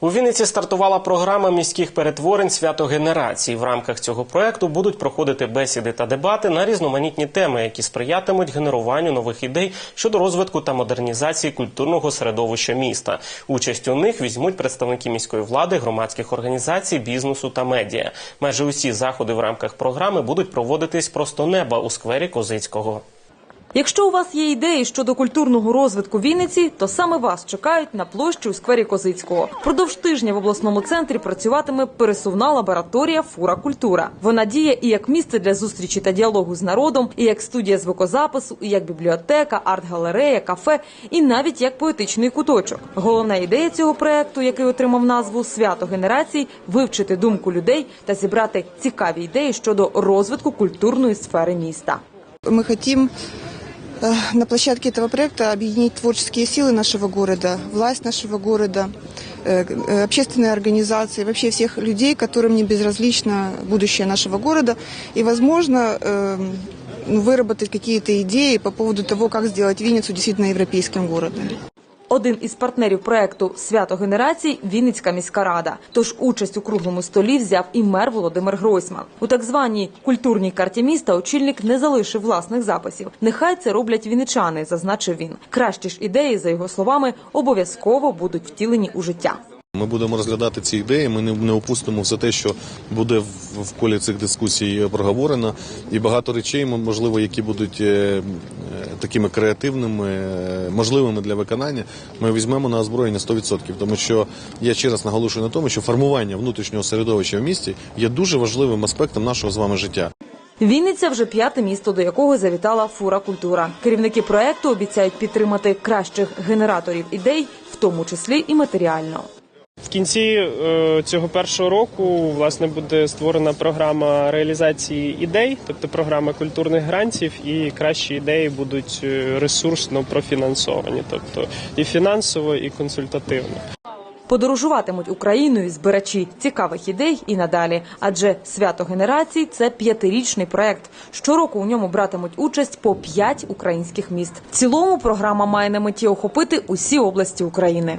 У Вінниці стартувала програма міських перетворень свято генерацій. В рамках цього проекту будуть проходити бесіди та дебати на різноманітні теми, які сприятимуть генеруванню нових ідей щодо розвитку та модернізації культурного середовища міста. Участь у них візьмуть представники міської влади, громадських організацій, бізнесу та медіа. Майже усі заходи в рамках програми будуть проводитись просто неба у сквері Козицького. Якщо у вас є ідеї щодо культурного розвитку Вінниці, то саме вас чекають на площі у сквері Козицького. Продовж тижня в обласному центрі працюватиме пересувна лабораторія Фура Культура. Вона діє і як місце для зустрічі та діалогу з народом, і як студія звукозапису, і як бібліотека, арт-галерея, кафе, і навіть як поетичний куточок. Головна ідея цього проекту, який отримав назву Свято генерацій, вивчити думку людей та зібрати цікаві ідеї щодо розвитку культурної сфери міста. Мы хотим э, на площадке этого проекта объединить творческие силы нашего города, власть нашего города, э, э, общественные организации, вообще всех людей, которым не безразлично будущее нашего города. И, возможно, э, ну, выработать какие-то идеи по поводу того, как сделать Винницу действительно европейским городом. Один із партнерів проекту Свято генерацій Вінницька міська рада. Тож участь у круглому столі взяв і мер Володимир Гройсман. У так званій культурній карті міста очільник не залишив власних записів. Нехай це роблять вінничани, зазначив він. Кращі ж ідеї, за його словами, обов'язково будуть втілені у життя. Ми будемо розглядати ці ідеї. Ми не, опустимо все те, що буде в, колі цих дискусій проговорено, і багато речей, можливо, які будуть е, е, такими креативними, е, можливими для виконання. Ми візьмемо на озброєння 100%. Тому що я ще раз наголошую на тому, що формування внутрішнього середовища в місті є дуже важливим аспектом нашого з вами життя. Вінниця вже п'яте місто, до якого завітала фура культура. Керівники проекту обіцяють підтримати кращих генераторів ідей, в тому числі і матеріально. В кінці е, цього першого року власне буде створена програма реалізації ідей, тобто програма культурних грантів, і кращі ідеї будуть е, ресурсно профінансовані, тобто і фінансово, і консультативно. Подорожуватимуть Україною збирачі цікавих ідей і надалі. Адже свято генерацій це п'ятирічний проект. Щороку у ньому братимуть участь по п'ять українських міст. В цілому програма має на меті охопити усі області України.